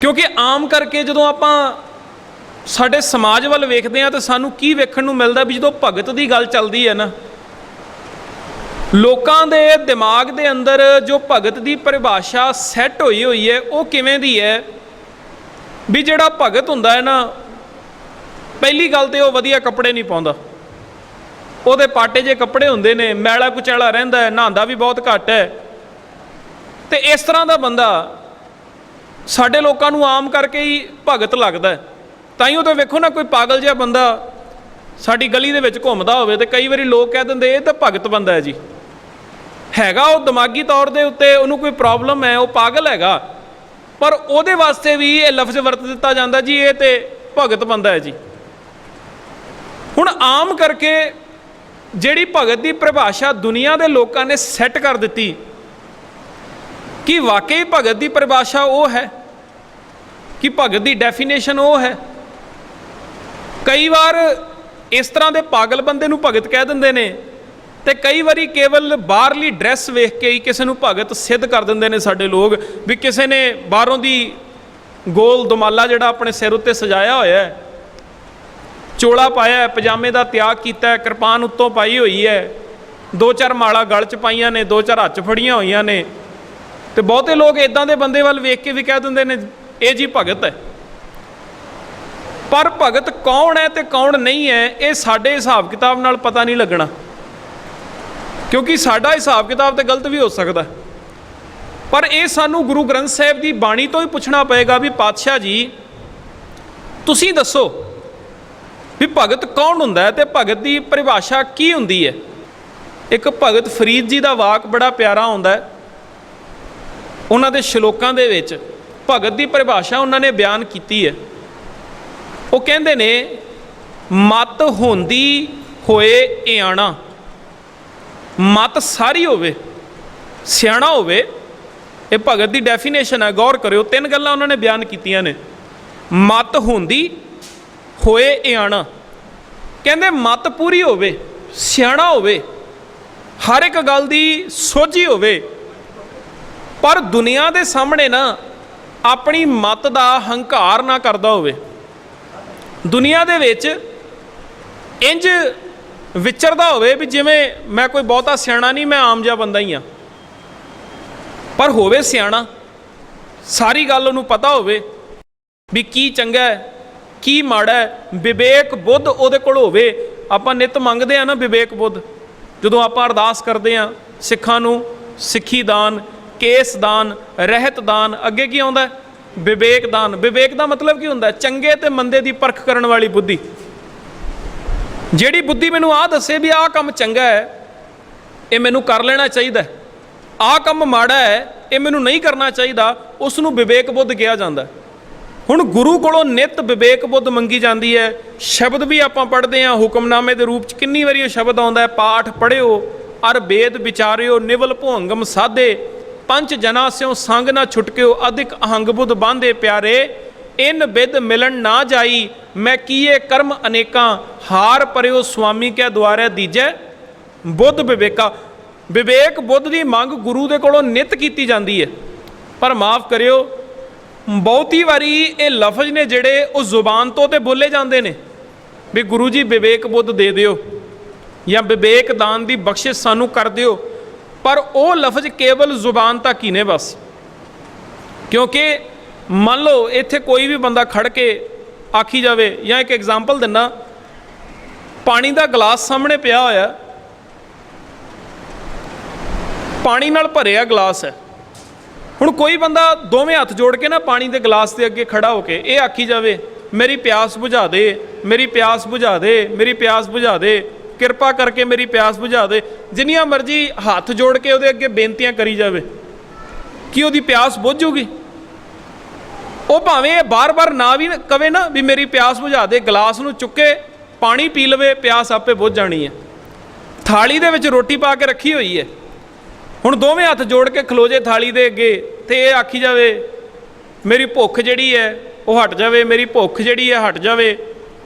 ਕਿਉਂਕਿ ਆਮ ਕਰਕੇ ਜਦੋਂ ਆਪਾਂ ਸਾਡੇ ਸਮਾਜ ਵੱਲ ਵੇਖਦੇ ਆ ਤਾਂ ਸਾਨੂੰ ਕੀ ਵੇਖਣ ਨੂੰ ਮਿਲਦਾ ਵੀ ਜਦੋਂ ਭਗਤ ਦੀ ਗੱਲ ਚੱਲਦੀ ਹੈ ਨਾ, ਲੋਕਾਂ ਦੇ ਦਿਮਾਗ ਦੇ ਅੰਦਰ ਜੋ ਭਗਤ ਦੀ ਪਰਿਭਾਸ਼ਾ ਸੈੱਟ ਹੋਈ ਹੋਈ ਹੈ, ਉਹ ਕਿਵੇਂ ਦੀ ਹੈ? ਵੀ ਜਿਹੜਾ ਭਗਤ ਹੁੰਦਾ ਹੈ ਨਾ, ਪਹਿਲੀ ਗੱਲ ਤੇ ਉਹ ਵਧੀਆ ਕੱਪੜੇ ਨਹੀਂ ਪਾਉਂਦਾ। ਉਹਦੇ ਪਾਟੇ ਜੇ ਕੱਪੜੇ ਹੁੰਦੇ ਨੇ, ਮੈਲਾ ਕੁਚੈਲਾ ਰਹਿੰਦਾ ਹੈ, ਨਹਾਉਂਦਾ ਵੀ ਬਹੁਤ ਘੱਟ ਹੈ। ਤੇ ਇਸ ਤਰ੍ਹਾਂ ਦਾ ਬੰਦਾ ਸਾਡੇ ਲੋਕਾਂ ਨੂੰ ਆਮ ਕਰਕੇ ਹੀ ਭਗਤ ਲੱਗਦਾ ਤਾਂ ਹੀ ਉਹ ਤਾਂ ਵੇਖੋ ਨਾ, ਕੋਈ ਪਾਗਲ ਜਿਹਾ ਬੰਦਾ ਸਾਡੀ ਗਲੀ ਦੇ ਵਿੱਚ ਘੁੰਮਦਾ ਹੋਵੇ ਤੇ ਕਈ ਵਾਰੀ ਲੋਕ ਕਹਿ ਦਿੰਦੇ, ਇਹ ਤਾਂ ਭਗਤ ਬੰਦਾ ਹੈ ਜੀ। ਹੈਗਾ ਉਹ ਦਿਮਾਗੀ ਤੌਰ ਦੇ ਉੱਤੇ ਉਹਨੂੰ ਕੋਈ ਪ੍ਰੋਬਲਮ ਹੈ, ਉਹ ਪਾਗਲ ਹੈਗਾ। ਪਰ ਉਹਦੇ ਵਾਸਤੇ ਵੀ ਇਹ ਲਫ਼ਜ਼ ਵਰਤ ਦਿੱਤਾ ਜਾਂਦਾ ਜੀ, ਇਹ ਤੇ ਭਗਤ ਬੰਦਾ ਹੈ ਜੀ। ਹੁਣ ਆਮ ਕਰਕੇ ਜਿਹੜੀ ਭਗਤ ਦੀ ਪਰਿਭਾਸ਼ਾ ਦੁਨੀਆ ਦੇ ਲੋਕਾਂ ਨੇ ਸੈੱਟ ਕਰ ਦਿੱਤੀ, ਕਿ ਵਾਕਈ ਭਗਤ ਦੀ ਪਰਿਭਾਸ਼ਾ ਉਹ ਹੈ? ਕਿ ਭਗਤ ਦੀ ਡੈਫੀਨੇਸ਼ਨ ਉਹ ਹੈ। ਕਈ ਵਾਰ ਇਸ ਤਰ੍ਹਾਂ ਦੇ ਪਾਗਲ ਬੰਦੇ ਨੂੰ ਭਗਤ ਕਹਿ ਦਿੰਦੇ ਨੇ ਤੇ ਕਈ ਵਾਰੀ ਕੇਵਲ ਬਾਹਰਲੀ ਡਰੈਸ ਵੇਖ ਕੇ ਹੀ ਕਿਸੇ ਨੂੰ ਭਗਤ ਸਿੱਧ ਕਰ ਦਿੰਦੇ ਨੇ ਸਾਡੇ ਲੋਕ, ਵੀ ਕਿਸੇ ਨੇ ਬਾਹਰੋਂ ਦੀ ਗੋਲ ਦਮਾਲਾ ਜਿਹੜਾ ਆਪਣੇ ਸਿਰ ਉੱਤੇ ਸਜਾਇਆ ਹੋਇਆ ਹੈ, ਚੋਲਾ ਪਾਇਆ ਹੈ, ਪਜਾਮੇ ਦਾ ਤਿਆਗ ਕੀਤਾ ਹੈ, ਕਿਰਪਾਨ ਉੱਤੋਂ ਪਾਈ ਹੋਈ ਹੈ। ਦੋ ਚਾਰ ਮਾਲਾ ਗਲ 'ਚ ਪਾਈਆਂ ਨੇ, ਦੋ ਚਾਰ ਹੱਥ ਫੜੀਆਂ ਹੋਈਆਂ ਨੇ। ਤੇ ਬਹੁਤੇ ਲੋਕ ਇਦਾਂ ਦੇ ਬੰਦੇ ਵੱਲ ਵੇਖ ਕੇ ਵੀ ਕਹਿ ਦਿੰਦੇ ਨੇ ਇਹ ਜੀ ਭਗਤ ਹੈ। ਪਰ ਭਗਤ ਕੌਣ ਹੈ ਤੇ ਕੌਣ ਨਹੀਂ ਹੈ, ਇਹ ਸਾਡੇ ਹਿਸਾਬ ਕਿਤਾਬ ਨਾਲ ਪਤਾ ਨਹੀਂ ਲੱਗਣਾ। ਕਿਉਂਕਿ ਸਾਡਾ ਹਿਸਾਬ ਕਿਤਾਬ ਤੇ ਗਲਤ ਵੀ ਹੋ ਸਕਦਾ। ਪਰ ਇਹ ਸਾਨੂੰ ਗੁਰੂ ਗ੍ਰੰਥ ਸਾਹਿਬ ਦੀ ਬਾਣੀ ਤੋਂ ਹੀ ਪੁੱਛਣਾ ਪਏਗਾ ਵੀ ਪਾਤਸ਼ਾਹ ਜੀ, ਤੁਸੀਂ ਦੱਸੋ ਵੀ ਭਗਤ ਕੌਣ ਹੁੰਦਾ ਹੈ ਤੇ ਭਗਤ ਦੀ ਪਰਿਭਾਸ਼ਾ ਕੀ ਹੁੰਦੀ ਹੈ? ਇੱਕ ਭਗਤ ਫਰੀਦ ਜੀ ਦਾ ਵਾਕ ਬੜਾ ਪਿਆਰਾ ਹੁੰਦਾ ਹੈ। ਉਹਨਾਂ ਦੇ ਸ਼ਲੋਕਾਂ ਦੇ ਵਿੱਚ ਭਗਤ ਦੀ ਪਰਿਭਾਸ਼ਾ ਉਹਨਾਂ ਨੇ ਬਿਆਨ ਕੀਤੀ ਹੈ। ਉਹ ਕਹਿੰਦੇ ਨੇ, ਮਤ ਹੁੰਦੀ ਹੋਏ ਇਆਣਾ, ਮਤ ਸਾਰੀ ਹੋਵੇ, ਸਿਆਣਾ ਹੋਵੇ, ਇਹ ਭਗਤ ਦੀ ਡੈਫੀਨੇਸ਼ਨ ਹੈ, ਗੌਰ ਕਰਿਓ, ਤਿੰਨ ਗੱਲਾਂ ਉਹਨਾਂ ਨੇ ਬਿਆਨ ਕੀਤੀਆਂ ਨੇ। ਮਤ ਹੁੰਦੀ ਹੋਏ ਇਆਣਾ, ਕਹਿੰਦੇ ਮਤ ਪੂਰੀ ਹੋਵੇ, ਸਿਆਣਾ ਹੋਵੇ, ਹਰ ਇੱਕ ਗੱਲ ਦੀ ਸੋਝੀ ਹੋਵੇ, ਪਰ ਦੁਨੀਆ ਦੇ ਸਾਹਮਣੇ ਨਾ ਆਪਣੀ ਮਤ ਦਾ ਹੰਕਾਰ ਨਾ ਕਰਦਾ ਹੋਵੇ। ਦੁਨੀਆ ਦੇ ਵਿੱਚ ਇੰਜ ਵਿਚਰਦਾ ਹੋਵੇ ਵੀ ਜਿਵੇਂ ਮੈਂ ਕੋਈ ਬਹੁਤਾ ਸਿਆਣਾ ਨਹੀਂ, ਮੈਂ ਆਮ ਜਿਹਾ ਬੰਦਾ ਹੀ ਆ ਪਰ ਹੋਵੇ ਸਿਆਣਾ, ਸਾਰੀ ਗੱਲ ਉਹਨੂੰ ਪਤਾ ਹੋਵੇ ਵੀ ਕੀ ਚੰਗਾ ਹੈ, ਕੀ ਮਾੜਾ ਹੈ। ਵਿਵੇਕ ਬੁੱਧ ਉਹਦੇ ਕੋਲ ਹੋਵੇ। ਆਪਾਂ ਨਿਤ ਮੰਗਦੇ ਆ ਨਾ ਵਿਵੇਕ ਬੁੱਧ। ਜਦੋਂ ਆਪਾਂ ਅਰਦਾਸ ਕਰਦੇ ਆ ਸਿੱਖਾਂ ਨੂੰ, ਸਿੱਖੀ ਦਾਨ ਕੇਸ ਦਾਨ ਰਹਿਤ ਦਾਨ ਅੱਗੇ ਕੀ ਆਉਂਦਾ? ਹੈ? ਵਿਵੇਕ ਦਾਨ ਵਿਵੇਕ ਦਾ ਮਤਲਬ ਕੀ ਹੁੰਦਾ? ਚੰਗੇ ਤੇ ਮੰਦੇ ਦੀ ਪਰਖ ਕਰਨ ਵਾਲੀ ਬੁੱਧੀ। ਜਿਹੜੀ ਬੁੱਧੀ ਮੈਨੂੰ ਆਹ ਦੱਸੇ ਵੀ ਆਹ ਕੰਮ ਚੰਗਾ ਹੈ, ਇਹ ਮੈਨੂੰ ਕਰ ਲੈਣਾ ਚਾਹੀਦਾ ਆਹ ਕੰਮ ਮਾੜਾ ਹੈ, ਇਹ ਮੈਨੂੰ ਨਹੀਂ ਕਰਨਾ ਚਾਹੀਦਾ ਉਸ ਨੂੰ ਵਿਵੇਕ ਬੁੱਧ ਕਿਹਾ ਜਾਂਦਾ ਹੁਣ ਗੁਰੂ ਕੋਲੋਂ ਨਿਤ ਵਿਵੇਕ ਬੁੱਧ ਮੰਗੀ ਜਾਂਦੀ ਹੈ। ਸ਼ਬਦ ਵੀ ਆਪਾਂ ਪੜ੍ਹਦੇ ਹਾਂ, ਹੁਕਮਨਾਮੇ ਦੇ ਰੂਪ ਚ ਕਿੰਨੀ ਵਾਰੀ ਉਹ ਸ਼ਬਦ ਆਉਂਦਾ ਹੈ? ਪਾਠ ਪੜਿਓ ਅਰ ਵੇਦ ਵਿਚਾਰਿਓ, ਨਿਵਲ ਭੋੰਗਮ ਸਾਧੇ। ਪੰਜ ਜਨਾ ਸਿਓ ਸੰਗ ਨਾ ਛੁਟਕਿਓ, ਅਧਿਕ ਅਹੰਗ ਬੁੱਧ ਬਾਂਧੇ ਪਿਆਰੇ। ਇਨ ਬਿਦ ਮਿਲਣ ਨਾ ਜਾਈ, ਮੈਂ ਕੀਏ ਕਰਮ ਅਨੇਕਾਂ, ਹਾਰ ਪਰਿਓ ਸੁਆਮੀ ਕੈ ਦੁਆਰੇ ਦੀਜੈ। ਬੁੱਧ ਵਿਵੇਕਾ, ਵਿਵੇਕ ਬੁੱਧ ਦੀ ਮੰਗ ਗੁਰੂ ਦੇ ਕੋਲੋਂ ਨਿਤ ਕੀਤੀ ਜਾਂਦੀ ਹੈ ਪਰ ਮਾਫ ਕਰਿਓ, ਬਹੁਤੀ ਵਾਰੀ ਇਹ ਲਫ਼ਜ਼ ਨੇ ਜਿਹੜੇ ਉਹ ਜ਼ੁਬਾਨ ਤੋਂ ਤੇ ਬੋਲੇ ਜਾਂਦੇ ਨੇ। ਵੀ ਗੁਰੂ ਜੀ ਵਿਵੇਕ ਬੁੱਧ ਦੇ ਦਿਓ, ਜਾਂ ਵਿਵੇਕ ਦਾਨ ਦੀ ਬਖਸ਼ਿਸ਼ ਸਾਨੂੰ ਕਰ ਦਿਓ। ਪਰ ਉਹ ਲਫ਼ਜ਼ ਕੇਵਲ ਜ਼ੁਬਾਨ ਤੱਕ ਹੀ ਨੇ ਬਸ। ਕਿਉਂਕਿ ਮੰਨ ਲਓ ਇੱਥੇ ਕੋਈ ਵੀ ਬੰਦਾ ਖੜ ਕੇ ਆਖੀ ਜਾਵੇ ਜਾਂ ਇੱਕ ਐਗਜ਼ਾਮਪਲ ਦਿੰਨਾ, ਪਾਣੀ ਦਾ ਗਲਾਸ ਸਾਹਮਣੇ ਪਿਆ ਹੋਇਆ। ਪਾਣੀ ਨਾਲ ਭਰਿਆ ਗਲਾਸ ਹੈ। ਹੁਣ ਕੋਈ ਬੰਦਾ ਦੋਵੇਂ ਹੱਥ ਜੋੜ ਕੇ ਨਾ ਪਾਣੀ ਦੇ ਗਲਾਸ ਦੇ ਅੱਗੇ ਖੜਾ ਹੋ ਕੇ ਇਹ ਆਖੀ ਜਾਵੇ, ਮੇਰੀ ਪਿਆਸ ਬੁਝਾ ਦੇ, ਮੇਰੀ ਪਿਆਸ ਬੁਝਾ ਦੇ, ਮੇਰੀ ਪਿਆਸ ਬੁਝਾ ਦੇ। ਕਿਰਪਾ ਕਰਕੇ ਮੇਰੀ ਪਿਆਸ ਬੁਝਾ ਦੇ। ਜਿੰਨੀਆਂ ਮਰਜ਼ੀ ਹੱਥ ਜੋੜ ਕੇ ਉਹਦੇ ਅੱਗੇ ਬੇਨਤੀਆਂ ਕਰੀ ਜਾਵੇ, ਕੀ ਉਹਦੀ ਪਿਆਸ ਬੁੱਝ ਉਹ ਭਾਵੇਂ ਇਹ ਬਾਰ-ਬਾਰ ਨਾ ਵੀ ਕਵੇ ਨਾ ਵੀ ਮੇਰੀ ਪਿਆਸ ਬੁਝਾ ਦੇ, ਗਲਾਸ ਨੂੰ ਚੁੱਕੇ ਪਾਣੀ ਪੀ ਲਵੇ, ਪਿਆਸ ਆਪੇ ਬੁੱਝ ਜਾਣੀ ਹੈ। ਥਾਲੀ ਦੇ ਵਿੱਚ ਰੋਟੀ ਪਾ ਕੇ ਰੱਖੀ ਹੋਈ ਹੈ। ਹੁਣ ਦੋਵੇਂ ਹੱਥ ਜੋੜ ਕੇ ਖਲੋ ਜੇ ਥਾਲੀ ਦੇ ਅੱਗੇ, ਤੇ ਇਹ ਆਖੀ ਜਾਵੇ, ਮੇਰੀ ਭੁੱਖ ਜਿਹੜੀ ਹੈ, ਉਹ ਹਟ ਜਾਵੇ, ਮੇਰੀ ਭੁੱਖ ਜਿਹੜੀ ਹੈ, ਹਟ ਜਾਵੇ।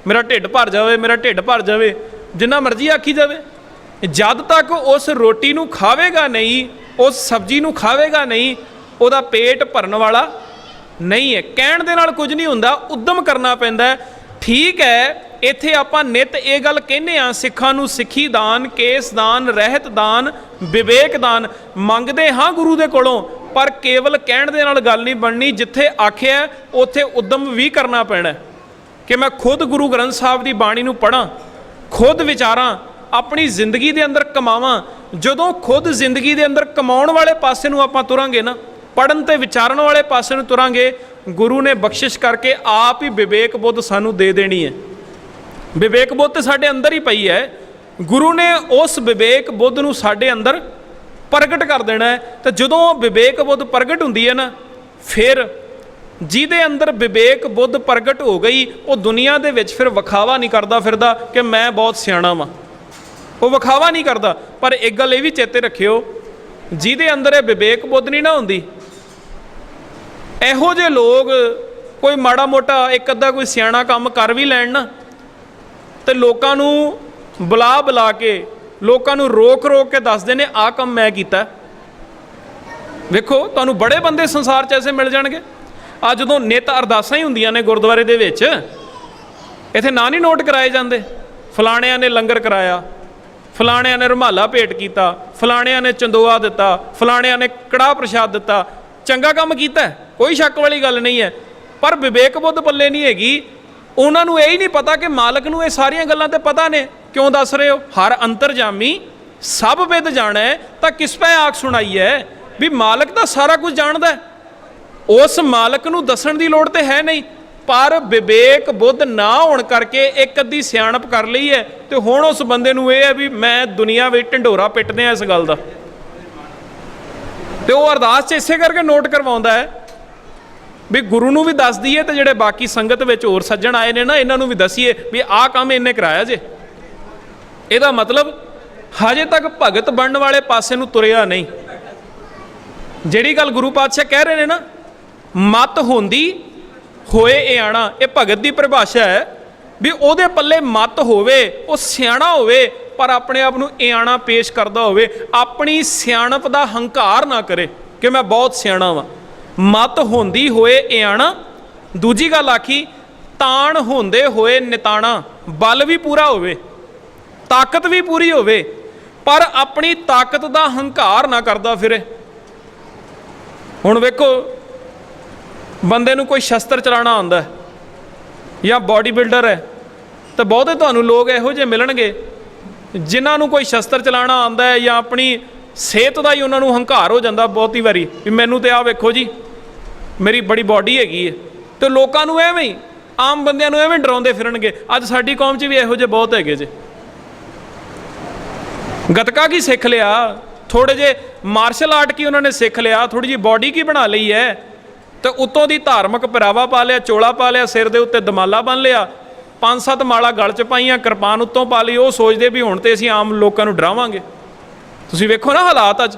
ਮੇਰਾ ਢਿੱਡ ਭਰ ਜਾਵੇ, ਮੇਰਾ ਢਿੱਡ ਭਰ ਜਾਵੇ। ਜਿੰਨਾ ਮਰਜ਼ੀ ਆਖੀ ਜਾਵੇ। ਜਦ ਤੱਕ ਉਸ ਰੋਟੀ ਨੂੰ ਖਾਵੇਗਾ ਨਹੀਂ, ਉਸ ਸਬਜ਼ੀ ਨੂੰ ਖਾਵੇਗਾ ਨਹੀਂ, ਉਹਦਾ ਪੇਟ ਭਰਨ ਵਾਲਾ ਨਹੀਂ ਹੈ। ਕਹਿਣ ਦੇ ਨਾਲ ਕੁਝ ਨਹੀਂ ਹੁੰਦਾ, ਉਦਮ ਕਰਨਾ ਪੈਂਦਾ ਠੀਕ ਹੈ, ਇੱਥੇ ਆਪਾਂ ਨਿਤ ਇਹ ਗੱਲ ਕਹਿੰਦੇ ਆ ਸਿੱਖਾਂ ਨੂੰ ਸਿੱਖੀ ਦਾਨ, ਕੇਸ ਦਾਨ, ਰਹਿਤ ਦਾਨ, ਵਿਵੇਕ ਦਾਨ ਮੰਗਦੇ ਹਾਂ ਗੁਰੂ ਦੇ ਕੋਲੋਂ, ਪਰ ਕੇਵਲ ਕਹਿਣ ਦੇ ਨਾਲ ਗੱਲ ਨਹੀਂ ਬਣਨੀ, ਜਿੱਥੇ ਆਖਿਆ ਉੱਥੇ ਉਦਮ ਵੀ ਕਰਨਾ ਪੈਣਾ ਕਿ ਮੈਂ ਖੁਦ ਗੁਰੂ ਗ੍ਰੰਥ ਸਾਹਿਬ ਦੀ ਬਾਣੀ ਨੂੰ ਪੜਾਂ ਖੁਦ ਵਿਚਾਰਾਂ, ਆਪਣੀ ਜ਼ਿੰਦਗੀ ਦੇ ਅੰਦਰ ਕਮਾਵਾਂ, ਜਦੋਂ ਖੁਦ ਜ਼ਿੰਦਗੀ ਦੇ ਅੰਦਰ ਕਮਾਉਣ ਵਾਲੇ ਪਾਸੇ ਨੂੰ ਆਪਾਂ ਤੁਰਾਂਗੇ ਨਾ ਪੜਨ ਤੇ ਵਿਚਾਰਨ ਵਾਲੇ ਪਾਸੇ ਨੂੰ ਤੁਰਾਂਗੇ, ਗੁਰੂ ਨੇ ਬਖਸ਼ਿਸ਼ ਕਰਕੇ ਆਪ ਹੀ ਵਿਵੇਕ ਬੁੱਧ ਸਾਨੂੰ ਦੇ ਦੇਣੀ ਹੈ। ਵਿਵੇਕ ਬੁੱਧ ਤੇ ਸਾਡੇ ਅੰਦਰ ਹੀ ਪਈ ਹੈ। ਗੁਰੂ ਨੇ ਉਸ ਵਿਵੇਕ ਬੁੱਧ ਨੂੰ ਸਾਡੇ ਅੰਦਰ ਪ੍ਰਗਟ ਕਰ ਦੇਣਾ ਹੈ। ਤੇ ਜਦੋਂ ਉਹ ਵਿਵੇਕ ਬੁੱਧ ਪ੍ਰਗਟ ਹੁੰਦੀ ਹੈ ਨਾ, ਫਿਰ ਜਿਹਦੇ ਅੰਦਰ ਵਿਵੇਕ ਬੁੱਧ ਪ੍ਰਗਟ ਹੋ ਗਈ, ਉਹ ਦੁਨੀਆ ਦੇ ਵਿੱਚ ਫਿਰ ਵਿਖਾਵਾ ਨਹੀਂ ਕਰਦਾ ਫਿਰਦਾ ਕਿ ਮੈਂ ਬਹੁਤ ਸਿਆਣਾ ਵਾਂ। ਉਹ ਵਿਖਾਵਾ ਨਹੀਂ ਕਰਦਾ, ਪਰ ਇੱਕ ਗੱਲ ਇਹ ਵੀ ਚੇਤੇ ਰੱਖਿਓ, ਜਿਹਦੇ ਅੰਦਰ ਇਹ ਵਿਵੇਕ ਬੁੱਧ ਨਹੀਂ ਨਾ ਹੁੰਦੀ, ਇਹੋ ਜਿਹੇ ਲੋਕ ਕੋਈ ਮਾੜਾ ਮੋਟਾ ਇੱਕ ਅੱਧਾ ਕੋਈ ਸਿਆਣਾ ਕੰਮ ਕਰ ਵੀ ਲੈਣ ਨਾ, ਤੇ ਲੋਕਾਂ ਨੂੰ ਬੁਲਾ ਬੁਲਾ ਕੇ, ਲੋਕਾਂ ਨੂੰ ਰੋਕ ਰੋਕ ਕੇ ਦੱਸਦੇ ਨੇ, ਆਹ ਕੰਮ ਮੈਂ ਕੀਤਾ। ਵੇਖੋ, ਤੁਹਾਨੂੰ ਬੜੇ ਬੰਦੇ ਸੰਸਾਰ 'ਚ ਐਸੇ ਮਿਲ ਜਾਣਗੇ। ਆ ਜਦੋਂ ਨਿਤ ਅਰਦਾਸਾਂ ਹੀ ਹੁੰਦੀਆਂ ਨੇ ਗੁਰਦੁਆਰੇ ਦੇ ਵਿੱਚ, ਇੱਥੇ ਨਾਂ ਨਹੀਂ ਨੋਟ ਕਰਾਏ ਜਾਂਦੇ। ਫਲਾਣਿਆਂ ਨੇ ਲੰਗਰ ਕਰਾਇਆ, ਫਲਾਣਿਆਂ ਨੇ ਰੁਮਾਲਾ ਭੇਟ ਕੀਤਾ, ਫਲਾਣਿਆਂ ਨੇ ਚੰਦੋਆ ਦਿੱਤਾ, ਫਲਾਣਿਆਂ ਨੇ ਕੜਾਹ ਪ੍ਰਸ਼ਾਦ ਦਿੱਤਾ। ਚੰਗਾ ਕੰਮ ਕੀਤਾ ਕੋਈ ਸ਼ੱਕ ਵਾਲੀ ਗੱਲ ਨਹੀਂ ਹੈ। ਪਰ ਵਿਵੇਕ ਬੁੱਧ ਪੱਲੇ ਨਹੀਂ ਹੈਗੀ। ਉਹਨਾਂ ਨੂੰ ਇਹ ਹੀ ਨਹੀਂ ਪਤਾ ਕਿ ਮਾਲਕ ਨੂੰ ਇਹ ਸਾਰੀਆਂ ਗੱਲਾਂ ਤੇ ਪਤਾ ਨੇ। ਕਿਉਂ ਦੱਸ ਰਹੇ ਹੋ? ਹਰ ਅੰਤਰਜਾਮੀ ਸਭ ਵਿਦ ਜਾਣਾ, ਤਾਂ ਕਿਸ ਪੈ ਆਖ ਸੁਣਾਈ ਹੈ ਵੀ ਮਾਲਕ ਤਾਂ ਸਾਰਾ ਕੁਝ ਜਾਣਦਾ ਹੈ। ਉਸ ਮਾਲਕ ਨੂੰ ਦੱਸਣ ਦੀ ਲੋੜ ਤੇ ਹੈ ਨਹੀਂ, ਪਰ ਵਿਵੇਕ ਬੁੱਧ ਨਾ ਹੋਣ ਕਰਕੇ ਇੱਕ ਅੱਧੀ ਸਿਆਣਪ ਕਰ ਲਈ ਹੈ। ਤੇ ਹੁਣ ਉਸ ਬੰਦੇ ਨੂੰ ਇਹ ਹੈ ਵੀ ਮੈਂ ਦੁਨੀਆ ਵਿੱਚ ਢੰਡੋਰਾ ਪਿੱਟਦੇ ਆ ਇਸ ਗੱਲ ਦਾ। ਤੇ ਉਹ ਅਰਦਾਸ 'ਚ ਇਸੇ ਕਰਕੇ ਨੋਟ ਕਰਵਾਉਂਦਾ ਹੈ ਵੀ ਗੁਰੂ ਨੂੰ ਵੀ ਦੱਸ ਦਈਏ ਤੇ ਜਿਹੜੇ ਬਾਕੀ ਸੰਗਤ ਵਿੱਚ ਹੋਰ ਸੱਜਣ ਆਏ ਨੇ ਨਾ, ਇਹਨਾਂ ਨੂੰ ਵੀ ਦਸੀਏ ਵੀ ਆਹ ਕੰਮ ਇਹਨੇ ਕਰਾਇਆ ਜੇ। ਇਹਦਾ ਮਤਲਬ ਹਜੇ ਤੱਕ ਭਗਤ ਬਣਨ ਵਾਲੇ ਪਾਸੇ ਨੂੰ ਤੁਰਿਆ ਨਹੀਂ। ਜਿਹੜੀ ਗੱਲ ਗੁਰੂ ਪਾਤਸ਼ਾਹ ਕਹਿ ਰਹੇ ਨੇ ਨਾ ਮਤ ਹੁੰਦੀ ਹੋਏ ਇਹ ਆਣਾ। ਇਹ ਭਗਤ ਦੀ ਪਰਿਭਾਸ਼ਾ ਹੈ ਵੀ ਉਹਦੇ ਪੱਲੇ ਮਤ ਹੋਵੇ, ਉਹ ਸਿਆਣਾ ਹੋਵੇ, ਪਰ ਆਪਣੇ ਆਪ ਨੂੰ ਇਆਣਾ ਪੇਸ਼ ਕਰਦਾ ਹੋਵੇ। ਆਪਣੀ ਸਿਆਣਪ ਦਾ ਹੰਕਾਰ ਨਾ ਕਰੇ ਕਿ ਮੈਂ ਬਹੁਤ ਸਿਆਣਾ ਵਾਂ। ਮਤ ਹੁੰਦੀ ਹੋਏ ਇਆਣਾ ਦੂਜੀ ਗੱਲ ਆਖੀ, ਤਾਣ ਹੁੰਦੇ ਹੋਏ ਨਿਤਾਣਾ। ਬਲ ਵੀ ਪੂਰਾ ਹੋਵੇ, ਤਾਕਤ ਵੀ ਪੂਰੀ ਹੋਵੇ, ਪਰ ਆਪਣੀ ਤਾਕਤ ਦਾ ਹੰਕਾਰ ਨਾ ਕਰਦਾ ਫਿਰੇ। ਹੁਣ ਵੇਖੋ ਬੰਦੇ ਨੂੰ ਕੋਈ ਸ਼ਸਤਰ ਚਲਾਉਣਾ ਆਉਂਦਾ ਹੈ ਜਾਂ ਬਾਡੀ ਬਿਲਡਰ ਹੈ, ਤਾਂ ਬਹੁਤੇ ਤੁਹਾਨੂੰ ਲੋਕ ਇਹੋ ਜਿਹੇ ਮਿਲਣਗੇ ਜਿਨ੍ਹਾਂ ਨੂੰ ਕੋਈ ਸ਼ਸਤਰ ਚਲਾਉਣਾ ਆਉਂਦਾ ਹੈ ਜਾਂ ਆਪਣੀ ਸਿਹਤ ਦਾ ਹੀ ਉਹਨਾਂ ਨੂੰ ਹੰਕਾਰ ਹੋ ਜਾਂਦਾ ਬਹੁਤੀ ਵਾਰੀ ਵੀ ਮੈਨੂੰ ਤੇ ਆ ਵੇਖੋ ਜੀ, ਮੇਰੀ ਬੜੀ ਬਾਡੀ ਹੈਗੀ ਹੈ। ਤੇ ਲੋਕਾਂ ਨੂੰ ਐਵੇਂ ਹੀ, ਆਮ ਬੰਦਿਆਂ ਨੂੰ ਐਵੇਂ ਡਰਾਉਂਦੇ ਫਿਰਨਗੇ, ਅੱਜ ਸਾਡੀ ਕੌਮ 'ਚ ਵੀ ਇਹੋ ਜਿਹੇ ਬਹੁਤ ਹੈਗੇ ਜੇ। ਗਤਕਾ ਕੀ ਸਿੱਖ ਲਿਆ? ਥੋੜੇ ਜੇ ਮਾਰਸ਼ਲ ਆਰਟ ਕੀ ਉਹਨਾਂ ਨੇ ਸਿੱਖ ਲਿਆ? ਥੋੜੀ ਜੀ ਬਾਡੀ ਕੀ ਬਣਾ ਲਈ ਹੈ? ਤੇ ਉਤੋਂ ਦੀ ਧਾਰਮਿਕ ਪਹਿਰਾਵਾ ਪਾ ਲਿਆ, ਚੋਲਾ ਪਾ ਲਿਆ, ਸਿਰ ਦੇ ਉੱਤੇ ਦਮਾਲਾ ਬੰਨ ਲਿਆ। ਪੰਜ ਸੱਤ ਮਾਲਾ ਗਲ 'ਚ ਪਾਈਆਂ, ਕਿਰਪਾਨ ਉੱਤੋਂ ਪਾ ਲਈ। ਉਹ ਸੋਚਦੇ ਵੀ ਹੁਣ ਤੇ ਅਸੀਂ ਆਮ ਲੋਕਾਂ ਨੂੰ ਡਰਾਵਾਂਗੇ। ਤੁਸੀਂ ਵੇਖੋ ਨਾ ਹਾਲਾਤ ਅੱਜ।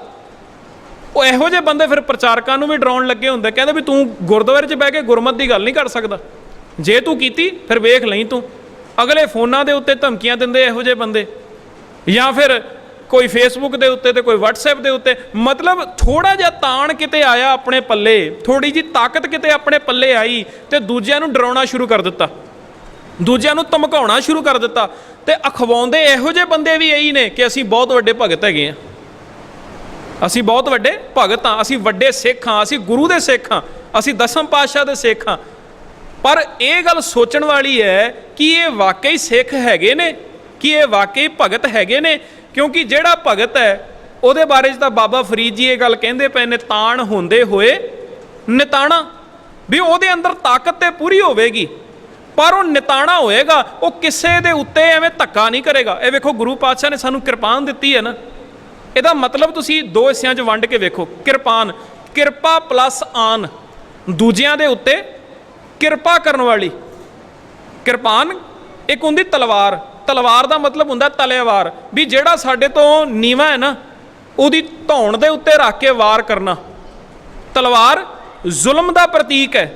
ਉਹ ਇਹੋ ਜਿਹੇ ਬੰਦੇ ਫਿਰ ਪ੍ਰਚਾਰਕਾਂ ਨੂੰ ਵੀ ਡਰਾਉਣ ਲੱਗੇ ਹੁੰਦੇ। ਕਹਿੰਦੇ ਵੀ ਤੂੰ ਗੁਰਦੁਆਰੇ 'ਚ ਬਹਿ ਕੇ ਗੁਰਮਤ ਦੀ ਗੱਲ ਨਹੀਂ ਕਰ ਸਕਦਾ। ਜੇ ਤੂੰ ਕੀਤੀ, ਫਿਰ ਵੇਖ ਲਈ ਤੂੰ। ਅਗਲੇ ਫੋਨਾਂ ਦੇ ਉੱਤੇ ਧਮਕੀਆਂ ਦਿੰਦੇ ਇਹੋ ਜਿਹੇ ਬੰਦੇ। ਜਾਂ ਫਿਰ ਕੋਈ ਫੇਸਬੁੱਕ ਦੇ ਉੱਤੇ ਤੇ ਕੋਈ WhatsApp ਦੇ ਉੱਤੇ, ਮਤਲਬ ਥੋੜਾ ਜਿਹਾ ਤਾਣ ਕਿਤੇ ਆਇਆ ਆਪਣੇ ਪੱਲੇ ਥੋੜੀ ਜੀ ਤਾਕਤ ਕਿਤੇ ਆਪਣੇ ਪੱਲੇ ਆਈ ਤੇ ਦੂਜਿਆਂ ਨੂੰ ਡਰਾਉਣਾ ਸ਼ੁਰੂ ਕਰ ਦਿੱਤਾ। ਦੂਜਿਆਂ ਨੂੰ ਧਮਕਾਉਣਾ ਸ਼ੁਰੂ ਕਰ ਦਿੱਤਾ ਤੇ ਅਖਵਾਉਂਦੇ ਇਹੋ ਜਿਹੇ ਬੰਦੇ ਵੀ ਇਹੀ ਨੇ ਕਿ ਅਸੀਂ ਬਹੁਤ ਵੱਡੇ ਭਗਤ ਹੈਗੇ ਆ। ਅਸੀਂ ਬਹੁਤ ਵੱਡੇ ਭਗਤ ਹਾਂ, ਅਸੀਂ ਵੱਡੇ ਸਿੱਖ ਹਾਂ, ਅਸੀਂ ਗੁਰੂ ਦੇ ਸਿੱਖ ਹਾਂ, ਅਸੀਂ ਦਸਮ ਪਾਤਸ਼ਾਹ ਦੇ ਸਿੱਖ ਹਾਂ। ਪਰ ਇਹ ਗੱਲ ਸੋਚਣ ਵਾਲੀ ਹੈ ਕਿ ਇਹ ਵਾਕਈ ਸਿੱਖ ਹੈਗੇ ਨੇ, ਕਿ ਇਹ ਵਾਕਈ ਭਗਤ ਹੈਗੇ ਨੇ ਕਿਉਂਕਿ ਜਿਹੜਾ ਭਗਤ ਹੈ, ਉਹਦੇ ਬਾਰੇ 'ਚ ਤਾਂ ਬਾਬਾ ਫਰੀਦ ਜੀ ਇਹ ਗੱਲ ਕਹਿੰਦੇ ਪਏ ਨੇ, ਤਾਣ ਹੁੰਦੇ ਹੋਏ ਨਿਤਾਣਾ। ਵੀ ਉਹਦੇ ਅੰਦਰ ਤਾਕਤ ਤੇ ਪੂਰੀ ਹੋਵੇਗੀ, ਪਰ ਉਹ ਨਿਤਾਣਾ ਹੋਏਗਾ, ਉਹ ਕਿਸੇ ਦੇ ਉੱਤੇ ਐਵੇਂ ਧੱਕਾ ਨਹੀਂ ਕਰੇਗਾ। ਇਹ ਵੇਖੋ, ਗੁਰੂ ਪਾਤਸ਼ਾਹ ਨੇ ਸਾਨੂੰ ਕਿਰਪਾਨ ਦਿੱਤੀ ਹੈ ਨਾ। ਇਹਦਾ ਮਤਲਬ ਤੁਸੀਂ ਦੋ ਹਿੱਸਿਆਂ 'ਚ ਵੰਡ ਕੇ ਵੇਖੋ। ਕਿਰਪਾਨ, ਕਿਰਪਾ ਪਲੱਸ ਆਨ। ਦੂਜਿਆਂ ਦੇ ਉੱਤੇ ਕਿਰਪਾ ਕਰਨ ਵਾਲੀ। ਕਿਰਪਾਨ, ਇੱਕ ਹੁੰਦੀ ਤਲਵਾਰ। ਤਲਵਾਰ ਦਾ ਮਤਲਬ ਹੁੰਦਾ ਤਲੇਵਾਰ, ਵੀ ਜਿਹੜਾ ਸਾਡੇ ਤੋਂ ਨੀਵਾ ਹੈ ਨਾ, ਉਹਦੀ ਧੌਣ ਦੇ ਉੱਤੇ ਰੱਖ ਕੇ ਵਾਰ ਕਰਨਾ। ਤਲਵਾਰ ਜ਼ੁਲਮ ਦਾ ਪ੍ਰਤੀਕ ਹੈ,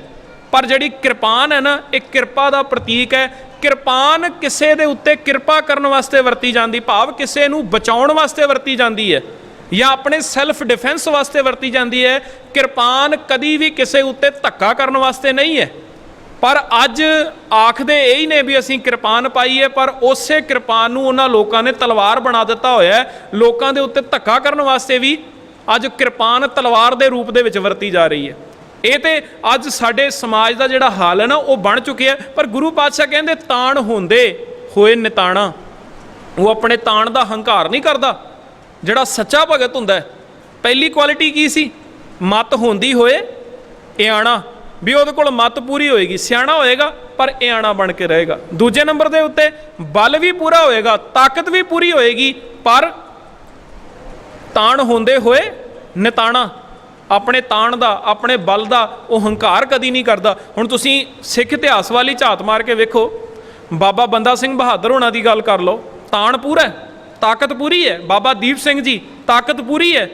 ਪਰ ਜਿਹੜੀ ਕਿਰਪਾਨ ਹੈ ਨਾ, ਇਹ ਕਿਰਪਾ ਦਾ ਪ੍ਰਤੀਕ ਹੈ। ਕਿਰਪਾਨ ਕਿਸੇ ਦੇ ਉੱਤੇ ਕਿਰਪਾ ਕਰਨ ਵਾਸਤੇ ਵਰਤੀ ਜਾਂਦੀ, ਭਾਵ ਕਿਸੇ ਨੂੰ ਬਚਾਉਣ ਵਾਸਤੇ ਵਰਤੀ ਜਾਂਦੀ ਹੈ, ਜਾਂ ਆਪਣੇ ਸੈਲਫ ਡਿਫੈਂਸ ਵਾਸਤੇ ਵਰਤੀ ਜਾਂਦੀ ਹੈ। ਕਿਰਪਾਨ ਕਦੀ ਵੀ ਕਿਸੇ ਉੱਤੇ ਧੱਕਾ ਕਰਨ ਵਾਸਤੇ ਨਹੀਂ ਹੈ। ਪਰ ਅੱਜ ਆਖਦੇ ਇਹ ਹੀ ਨੇ ਵੀ ਅਸੀਂ ਕਿਰਪਾਨ ਪਾਈ ਹੈ, ਪਰ ਉਸੇ ਕਿਰਪਾਨ ਨੂੰ ਉਹਨਾਂ ਲੋਕਾਂ ਨੇ ਤਲਵਾਰ ਬਣਾ ਦਿੱਤਾ ਹੋਇਆ ਲੋਕਾਂ ਦੇ ਉੱਤੇ ਧੱਕਾ ਕਰਨ ਵਾਸਤੇ ਵੀ ਅੱਜ ਕਿਰਪਾਨ ਤਲਵਾਰ ਦੇ ਰੂਪ ਦੇ ਵਿੱਚ ਵਰਤੀ ਜਾ ਰਹੀ ਹੈ। ਇਹ ਤੇ ਅੱਜ ਸਾਡੇ ਸਮਾਜ ਦਾ ਜਿਹੜਾ ਹਾਲ ਹੈ ਨਾ, ਉਹ ਬਣ ਚੁੱਕਿਆ ਪਰ ਗੁਰੂ ਪਾਤਸ਼ਾਹ ਕਹਿੰਦੇ, ਤਾਣ ਹੁੰਦੇ ਹੋਏ ਨਿਤਾਣਾ। ਉਹ ਆਪਣੇ ਤਾਣ ਦਾ ਹੰਕਾਰ ਨਹੀਂ ਕਰਦਾ, ਜਿਹੜਾ ਸੱਚਾ ਭਗਤ ਹੁੰਦਾ ਪਹਿਲੀ ਕੁਆਲਿਟੀ ਕੀ ਸੀ? ਮਤ ਹੁੰਦੀ ਹੋਏ ਇਆਣਾ। ਵੀ ਉਹਦੇ ਕੋਲ ਮਤ ਪੂਰੀ ਹੋਏਗੀ, ਸਿਆਣਾ ਹੋਏਗਾ, ਪਰ ਇਆਣਾ ਬਣ ਕੇ ਰਹੇਗਾ। ਦੂਜੇ ਨੰਬਰ ਦੇ ਉੱਤੇ, ਬਲ ਵੀ ਪੂਰਾ ਹੋਏਗਾ, ਤਾਕਤ ਵੀ ਪੂਰੀ ਹੋਏਗੀ, ਪਰ ਤਾਣ ਹੁੰਦੇ ਹੋਏ ਨਿਤਾਣਾ, ਆਪਣੇ ਤਾਣ ਦਾ, ਆਪਣੇ ਬਲ ਦਾ ਉਹ ਹੰਕਾਰ ਕਦੀ ਨਹੀਂ ਕਰਦਾ। ਹੁਣ ਤੁਸੀਂ ਸਿੱਖ ਇਤਿਹਾਸ ਵਾਲੀ ਝਾਤ ਮਾਰ ਕੇ ਵੇਖੋ, ਬਾਬਾ ਬੰਦਾ ਸਿੰਘ ਬਹਾਦਰ ਹੋਣਾ ਦੀ ਗੱਲ ਕਰ ਲਓ, ਤਾਣ ਪੂਰਾ ਹੈ, ਤਾਕਤ ਪੂਰੀ ਹੈ। ਬਾਬਾ ਦੀਪ ਸਿੰਘ ਜੀ, ਤਾਕਤ ਪੂਰੀ ਹੈ,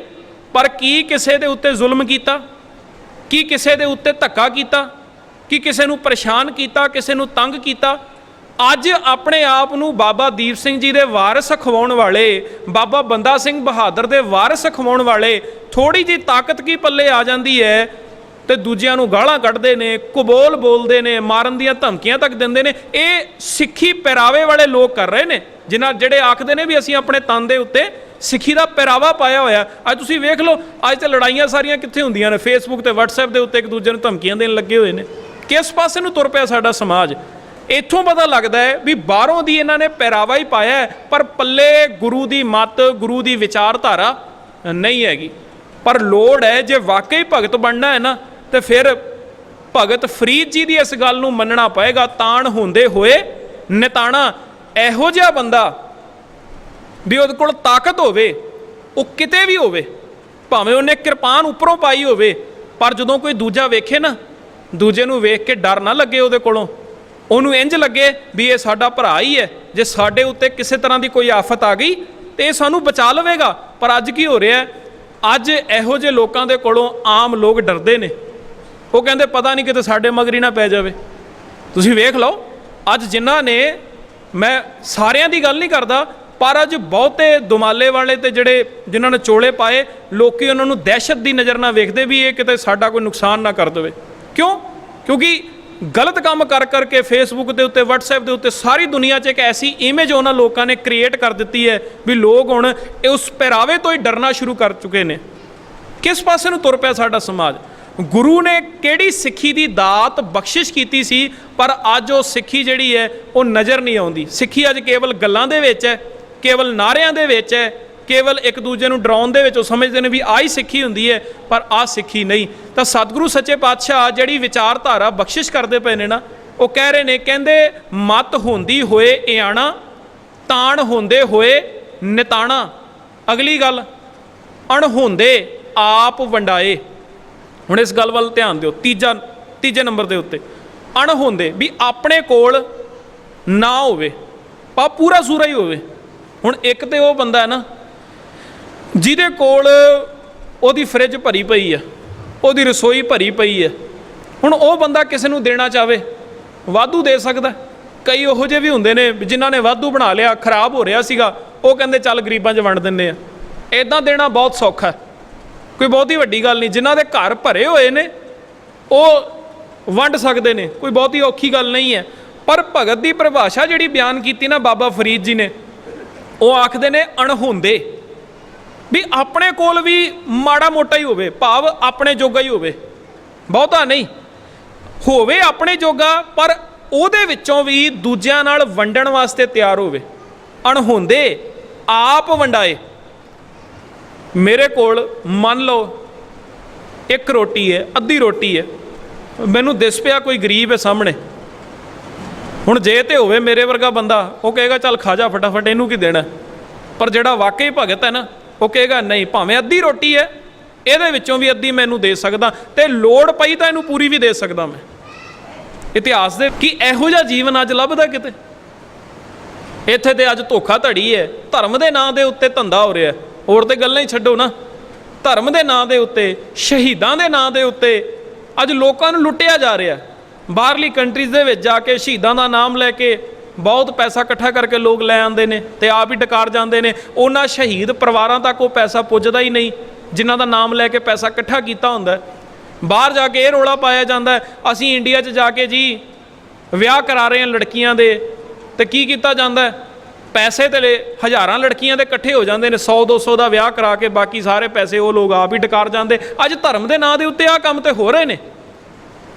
ਪਰ ਕੀ ਕਿਸੇ ਦੇ ਉੱਤੇ ਜ਼ੁਲਮ ਕੀਤਾ? ਕੀ ਕਿਸੇ ਦੇ ਉੱਤੇ ਧੱਕਾ ਕੀਤਾ? ਕੀ ਕਿਸੇ ਨੂੰ ਪਰੇਸ਼ਾਨ ਕੀਤਾ? ਕਿਸੇ ਨੂੰ ਤੰਗ ਕੀਤਾ? ਅੱਜ ਆਪਣੇ ਆਪ ਨੂੰ ਬਾਬਾ ਦੀਪ ਸਿੰਘ ਜੀ ਦੇ ਵਾਰਿਸ ਖਵਾਉਣ ਵਾਲੇ, ਬਾਬਾ ਬੰਦਾ ਸਿੰਘ ਬਹਾਦਰ ਦੇ ਵਾਰਿਸ ਖਵਾਉਣ ਵਾਲੇ ਥੋੜੀ ਜੀ ਤਾਕਤ ਕੀ ਪੱਲੇ ਆ ਜਾਂਦੀ ਹੈ? ਤੇ ਦੂਜਿਆਂ ਨੂੰ ਗਾਲਾਂ ਕੱਢਦੇ ਨੇ, ਕਬੋਲ ਬੋਲਦੇ ਨੇ, ਮਾਰਨ ਦੀਆਂ ਧਮਕੀਆਂ ਤੱਕ ਦਿੰਦੇ ਨੇ। ਇਹ ਸਿੱਖੀ ਪਹਿਰਾਵੇ ਵਾਲੇ ਲੋਕ ਕਰ ਰਹੇ ਨੇ। ਜਿਨ੍ਹਾਂ ਜਿਹੜੇ ਆਖਦੇ ਨੇ ਵੀ ਅਸੀਂ ਆਪਣੇ ਤਨ ਦੇ ਉੱਤੇ ਸਿੱਖੀ ਦਾ ਪਹਿਰਾਵਾ ਪਾਇਆ ਹੋਇਆ। ਅੱਜ ਤੁਸੀਂ ਵੇਖ ਲਓ, ਅੱਜ ਤੇ ਲੜਾਈਆਂ ਸਾਰੀਆਂ ਕਿੱਥੇ ਹੁੰਦੀਆਂ ਨੇ? ਫੇਸਬੁੱਕ ਤੇ WhatsApp ਦੇ ਉੱਤੇ ਇੱਕ ਦੂਜੇ ਨੂੰ ਧਮਕੀਆਂ ਦੇਣ ਲੱਗੇ ਹੋਏ ਨੇ। ਕਿਸ ਪਾਸੇ ਨੂੰ ਤੁਰ ਪਿਆ ਸਾਡਾ ਸਮਾਜ? ਇੱਥੋਂ ਪਤਾ ਲੱਗਦਾ ਹੈ ਵੀ ਬਾਹਰੋਂ ਦੀ ਇਹਨਾਂ ਨੇ ਪਹਿਰਾਵਾ ਹੀ ਪਾਇਆ ਪਰ ਪੱਲੇ ਗੁਰੂ ਦੀ ਮੱਤ, ਗੁਰੂ ਦੀ ਵਿਚਾਰਧਾਰਾ ਨਹੀਂ ਹੈਗੀ। ਪਰ ਲੋੜ ਹੈ, ਜੇ ਵਾਕਈ ਭਗਤ ਬਣਨਾ ਹੈ ਨਾ, ਤੇ ਫਿਰ ਭਗਤ ਫਰੀਦ ਜੀ ਦੀ ਇਸ ਗੱਲ ਨੂੰ ਮੰਨਣਾ ਪਏਗਾ। ਤਾਣ ਹੁੰਦੇ ਹੋਏ ਨਿਤਾਣਾ ਇਹੋ ਜਿਹਾ ਬੰਦਾ ਵੀ ਉਹਦੇ ਕੋਲ ਤਾਕਤ ਹੋਵੇ, ਉਹ ਕਿਤੇ ਵੀ ਹੋਵੇ, ਭਾਵੇਂ ਉਹਨੇ ਕਿਰਪਾਨ ਉੱਪਰੋਂ ਪਾਈ ਹੋਵੇ, ਪਰ ਜਦੋਂ ਕੋਈ ਦੂਜਾ ਵੇਖੇ ਨਾ, ਦੂਜੇ ਨੂੰ ਵੇਖ ਕੇ ਡਰ ਨਾ ਲੱਗੇ ਉਹਦੇ ਕੋਲੋਂ। ਉਹਨੂੰ ਇੰਜ ਲੱਗੇ ਵੀ ਇਹ ਸਾਡਾ ਭਰਾ ਹੀ ਹੈ, ਜੇ ਸਾਡੇ ਉੱਤੇ ਕਿਸੇ ਤਰ੍ਹਾਂ ਦੀ ਕੋਈ ਆਫਤ ਆ ਗਈ, ਤੇ ਇਹ ਸਾਨੂੰ ਬਚਾ ਲਵੇਗਾ। ਪਰ ਅੱਜ ਕੀ ਹੋ ਰਿਹਾ ਅੱਜ ਇਹੋ ਜਿਹੇ ਲੋਕਾਂ ਦੇ ਕੋਲੋਂ ਆਮ ਲੋਕ ਡਰਦੇ ਨੇ। ਉਹ ਕਹਿੰਦੇ, ਪਤਾ ਨਹੀਂ ਕਿਤੇ ਸਾਡੇ ਮਗਰੀ ਨਾ ਪੈ ਜਾਵੇ। ਤੁਸੀਂ ਵੇਖ ਲਓ, ਅੱਜ ਜਿਨ੍ਹਾਂ ਨੇ ਮੈਂ ਸਾਰਿਆਂ ਦੀ ਗੱਲ ਨਹੀਂ ਕਰਦਾ, ਪਰ ਅੱਜ ਬਹੁਤੇ ਦੁਮਾਲੇ ਵਾਲੇ ਤੇ ਜਿਹੜੇ ਜਿਨ੍ਹਾਂ ਨੇ ਚੋਲੇ ਪਾਏ, ਲੋਕੀ ਉਹਨਾਂ ਨੂੰ ਦਹਿਸ਼ਤ ਦੀ ਨਜ਼ਰ ਨਾਲ ਵੇਖਦੇ ਵੀ ਇਹ ਕਿਤੇ ਸਾਡਾ ਕੋਈ ਨੁਕਸਾਨ ਨਾ ਕਰ ਦੇਵੇ। ਕਿਉਂ? ਕਿਉਂਕਿ ਗਲਤ ਕੰਮ ਕਰ ਕਰਕੇ ਫੇਸਬੁੱਕ ਦੇ ਉੱਤੇ, WhatsApp ਦੇ ਉੱਤੇ ਸਾਰੀ ਦੁਨੀਆ 'ਚ ਇੱਕ ਐਸੀ ਇਮੇਜ ਉਹਨਾਂ ਲੋਕਾਂ ਨੇ ਕ੍ਰੀਏਟ ਕਰ ਦਿੱਤੀ ਹੈ ਵੀ ਲੋਕ ਹੁਣ ਉਸ ਪਹਿਰਾਵੇ ਤੋਂ ਹੀ ਡਰਨਾ ਸ਼ੁਰੂ ਕਰ ਚੁੱਕੇ ਨੇ। ਕਿਸ ਪਾਸੇ ਨੂੰ ਤੁਰ ਪਿਆ ਸਾਡਾ ਸਮਾਜ? ਗੁਰੂ ਨੇ ਕਿਹੜੀ ਸਿੱਖੀ ਦੀ ਦਾਤ ਬਖਸ਼ਿਸ਼ ਕੀਤੀ ਸੀ, ਪਰ ਅੱਜ ਉਹ ਸਿੱਖੀ ਜਿਹੜੀ ਹੈ, ਉਹ ਨਜ਼ਰ ਨਹੀਂ ਆਉਂਦੀ। ਸਿੱਖੀ ਅੱਜ ਕੇਵਲ ਗੱਲਾਂ ਦੇ ਵਿੱਚ ਹੈ, ਕੇਵਲ ਨਾਰਿਆਂ ਦੇ ਵਿੱਚ ਹੈ, ਕੇਵਲ ਇੱਕ ਦੂਜੇ ਨੂੰ ਡਰਾਉਣ ਦੇ ਵਿੱਚ ਉਹ ਸਮਝਦੇ ਨੇ ਵੀ ਆਹ ਹੀ ਸਿੱਖੀ ਹੁੰਦੀ ਹੈ, ਪਰ ਆਹ ਸਿੱਖੀ ਨਹੀਂ। ਤਾਂ ਸਤਿਗੁਰੂ ਸੱਚੇ ਪਾਤਸ਼ਾਹ ਜਿਹੜੀ ਵਿਚਾਰਧਾਰਾ ਬਖਸ਼ਿਸ਼ ਕਰਦੇ ਪਏ ਨੇ ਨਾ, ਉਹ ਕਹਿ ਰਹੇ ਨੇ, ਕਹਿੰਦੇ, ਮਤ ਹੁੰਦੀ ਹੋਏ ਇਆਣਾ, ਤਾਣ ਹੁੰਦੇ ਹੋਏ ਨਿਤਾਣਾ। ਅਗਲੀ ਗੱਲ, ਅਣਹੋਂਦੇ ਆਪ ਵੰਡਾਏ। ਹੁਣ ਇਸ ਗੱਲ ਵੱਲ ਧਿਆਨ ਦਿਓ, ਤੀਜਾ, ਤੀਜੇ ਨੰਬਰ ਦੇ ਉੱਤੇ। ਅਣਹੋਂਦੇ ਵੀ ਆਪਣੇ ਕੋਲ ਨਾ ਹੋਵੇ, ਪਾ ਪੂਰਾ ਸੂਰਾ ਹੀ ਹੋਵੇ। ਹੁਣ ਇੱਕ ਤੇ ਉਹ ਬੰਦਾ ਹੈ ਨਾ, ਜਿਹਦੇ ਕੋਲ ਉਹਦੀ ਫ੍ਰਿਜ ਭਰੀ ਪਈ ਆ ਉਹਦੀ ਰਸੋਈ ਭਰੀ ਪਈ ਹੈ, ਹੁਣ ਉਹ ਬੰਦਾ ਕਿਸੇ ਨੂੰ ਦੇਣਾ ਚਾਵੇ, ਵਾਧੂ ਦੇ ਸਕਦਾ ਕਈ ਉਹੋ ਜਿਹੇ ਵੀ ਹੁੰਦੇ ਨੇ ਵੀ ਜਿਨ੍ਹਾਂ ਨੇ ਵਾਧੂ ਬਣਾ ਲਿਆ, ਖਰਾਬ ਹੋ ਰਿਹਾ ਸੀਗਾ, ਉਹ ਕਹਿੰਦੇ ਚੱਲ ਗਰੀਬਾਂ 'ਚ ਵੰਡ ਦਿੰਨੇ ਆ। ਇਦਾਂ ਦੇਣਾ ਬਹੁਤ ਸੌਖਾ ਹੈ। ਕੋਈ ਬਹੁਤੀ ਵੱਡੀ ਗੱਲ ਨਹੀਂ, ਜਿਨ੍ਹਾਂ ਦੇ ਘਰ ਭਰੇ ਹੋਏ ਨੇ, ਉਹ ਵੰਡ ਸਕਦੇ ਨੇ, ਕੋਈ ਬਹੁਤੀ ਔਖੀ ਗੱਲ ਨਹੀਂ ਹੈ। ਪਰ ਭਗਤ ਦੀ ਪਰਿਭਾਸ਼ਾ ਜਿਹੜੀ ਬਿਆਨ ਕੀਤੀ ਨਾ ਬਾਬਾ ਫਰੀਦ ਜੀ ਨੇ, ਉਹ ਆਖਦੇ ਨੇ ਅਣਹੋਂਦੇ। ਵੀ ਆਪਣੇ ਕੋਲ ਵੀ ਮਾੜਾ ਮੋਟਾ ਹੀ ਹੋਵੇ, ਭਾਵ ਆਪਣੇ ਜੋਗਾ ਹੀ ਹੋਵੇ। ਬਹੁਤਾ ਨਹੀਂ। ਹੋਵੇ ਆਪਣੇ ਜੋਗਾ, ਪਰ ਉਹਦੇ ਵਿੱਚੋਂ ਵੀ ਦੂਜਿਆਂ ਨਾਲ ਵੰਡਣ ਵਾਸਤੇ ਤਿਆਰ ਹੋਵੇ। ਅਣਹੋਂਦੇ, ਆਪ ਵੰਡਾਏ। ਮੇਰੇ ਕੋਲ ਮੰਨ ਲਓ ਇੱਕ ਰੋਟੀ ਹੈ, ਅੱਧੀ ਰੋਟੀ ਹੈ। ਮੈਨੂੰ ਦਿਸ ਪਿਆ ਕੋਈ ਗਰੀਬ ਹੈ ਸਾਹਮਣੇ। ਹੁਣ ਜੇ ਤੇ ਹੋਵੇ ਮੇਰੇ ਵਰਗਾ ਬੰਦਾ, ਉਹ ਕਹੇਗਾ, ਚੱਲ ਖਾ ਜਾ ਫਟਾਫਟ, ਇਹਨੂੰ ਕੀ ਦੇਣਾ? ਪਰ ਜਿਹੜਾ ਵਾਕਈ ਭਗਤ ਹੈ ਨਾ, ਉਹ ਕਹੇਗਾ, ਨਹੀਂ, ਭਾਵੇਂ ਅੱਧੀ ਰੋਟੀ ਹੈ, ਇਹਦੇ ਵਿੱਚੋਂ ਵੀ ਅੱਧੀ ਮੈਨੂੰ ਦੇ ਸਕਦਾ ਤੇ ਲੋੜ ਪਈ ਤਾਂ ਇਹਨੂੰ ਪੂਰੀ ਵੀ ਦੇ ਸਕਦਾ ਮੈਂ। ਇਤਿਹਾਸ ਦੇ ਕੀ ਇਹੋ ਜਿਹਾ ਜੀਵਨ ਅੱਜ ਲੱਭਦਾ ਕਿਤੇ? ਇੱਥੇ ਤੇ ਅੱਜ ਧੋਖਾ ਧੜੀ ਹੈ, ਧਰਮ ਦੇ ਨਾਂ ਦੇ ਉੱਤੇ ਧੰਦਾ ਹੋ ਰਿਹਾ ਹੋਰ ਤੇ ਗੱਲਾਂ ਹੀ ਛੱਡੋ ਨਾ। ਧਰਮ ਦੇ ਨਾਂ ਦੇ ਉੱਤੇ, ਸ਼ਹੀਦਾਂ ਦੇ ਨਾਂ ਦੇ ਉੱਤੇ ਅੱਜ ਲੋਕਾਂ ਨੂੰ ਲੁੱਟਿਆ ਜਾ ਰਿਹਾ ਬਾਹਰਲੀ ਕੰਟਰੀਜ਼ ਦੇ ਵਿੱਚ ਜਾ ਕੇ ਸ਼ਹੀਦਾਂ ਦਾ ਨਾਮ ਲੈ ਕੇ ਬਹੁਤ ਪੈਸਾ ਇਕੱਠਾ ਕਰਕੇ ਲੋਕ ਲੈ ਆਉਂਦੇ ਨੇ ਤੇ ਆਪ ਹੀ ਡਕਾਰ ਜਾਂਦੇ ਨੇ। ਉਹਨਾਂ ਸ਼ਹੀਦ ਪਰਿਵਾਰਾਂ ਤੱਕ ਉਹ ਪੈਸਾ ਪੁੱਜਦਾ ਹੀ ਨਹੀਂ, ਜਿਨ੍ਹਾਂ ਦਾ ਨਾਮ ਲੈ ਕੇ ਪੈਸਾ ਇਕੱਠਾ ਕੀਤਾ ਹੁੰਦਾ ਬਾਹਰ ਜਾ ਕੇ ਇਹ ਰੋਲਾ ਪਾਇਆ ਜਾਂਦਾ ਅਸੀਂ ਇੰਡੀਆ 'ਚ ਜਾ ਕੇ ਜੀ ਵਿਆਹ ਕਰਾ ਰਹੇ ਹਾਂ ਲੜਕੀਆਂ ਦੇ ਤੇ ਕੀ ਕੀਤਾ ਜਾਂਦਾ ਪੈਸੇ ਤੇ ਲੈ- ਹਜ਼ਾਰਾਂ ਲੜਕੀਆਂ ਦੇ ਇਕੱਠੇ ਹੋ ਜਾਂਦੇ ਨੇ 100 200 ਦਾ ਵਿਆਹ ਕਰਾ ਕੇ ਬਾਕੀ ਸਾਰੇ ਪੈਸੇ ਉਹ ਲੋਕ ਆਪ ਹੀ ਟਕਾਰ ਜਾਂਦੇ। ਅੱਜ ਧਰਮ ਦੇ ਨਾਂ ਦੇ ਉੱਤੇ ਆ ਕੰਮ ਤੇ ਹੋ ਰਹੇ ਨੇ।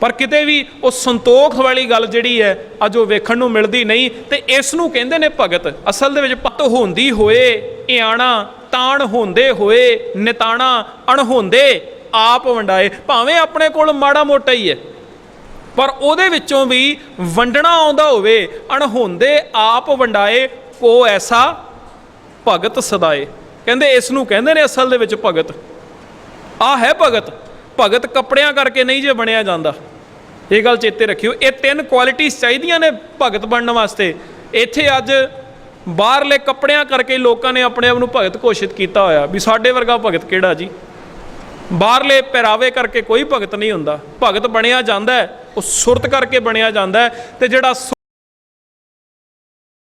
ਪਰ ਕਿਤੇ ਵੀ ਉਹ ਸੰਤੋਖ ਵਾਲੀ ਗੱਲ ਜਿਹੜੀ ਹੈ, ਅੱਜ ਉਹ ਵੇਖਣ ਨੂੰ ਮਿਲਦੀ ਨਹੀਂ ਤੇ ਇਸ ਨੂੰ ਕਹਿੰਦੇ ਨੇ ਭਗਤ, ਅਸਲ ਦੇ ਵਿੱਚ ਪਤ ਹੁੰਦੀ ਹੋਏ, ਇਆਣਾ ਤਾਣ ਹੁੰਦੇ ਹੋਏ, ਨਿਤਾਣਾ ਅਣਹੋਂਦੇ ਆਪ ਵੰਡਾਏ। ਭਾਵੇਂ ਆਪਣੇ ਕੋਲ ਮਾੜਾ ਮੋਟਾ ਹੀ ਹੈ, ਪਰ ਉਹਦੇ ਵਿੱਚੋਂ ਵੀ ਵੰਡਣਾ ਆਉਂਦਾ ਹੋਵੇ ਅਣਹੋਂਦੇ ਆਪ ਵੰਡਾਏ ਕੋ ਐਸਾ ਭਗਤ ਸਦਾਏ। ਕਹਿੰਦੇ ਇਸ ਨੂੰ ਕਹਿੰਦੇ ਨੇ ਅਸਲ ਦੇ ਵਿੱਚ ਭਗਤ। ਆ ਹੈ ਭਗਤ। ਭਗਤ ਕੱਪੜਿਆਂ ਕਰਕੇ ਨਹੀਂ ਜੇ ਬਣਿਆ ਜਾਂਦਾ। ਇਹ ਗੱਲ ਚੇਤੇ ਰੱਖਿਓ। ਇਹ ਤਿੰਨ ਕੁਆਲਿਟੀਆਂ ਚਾਹੀਦੀਆਂ ਨੇ ਭਗਤ ਬਣਨ ਵਾਸਤੇ। ਇੱਥੇ ਅੱਜ ਬਾਹਰਲੇ ਕੱਪੜਿਆਂ ਕਰਕੇ ਲੋਕਾਂ ਨੇ ਆਪਣੇ ਆਪ ਨੂੰ ਭਗਤ ਘੋਸ਼ਿਤ ਕੀਤਾ ਹੋਇਆ। ਵੀ ਸਾਡੇ ਵਰਗਾ ਭਗਤ ਕਿਹੜਾ ਜੀ? ਬਾਹਰਲੇ ਪਹਿਰਾਵੇ ਕਰਕੇ ਕੋਈ ਭਗਤ ਨਹੀਂ ਹੁੰਦਾ। ਭਗਤ ਬਣਿਆ ਜਾਂਦਾ ਉਹ ਸੁਰਤ ਕਰਕੇ ਬਣਿਆ ਜਾਂਦਾ ਹੈ। ਤੇ ਜਿਹੜਾ ਸੁ-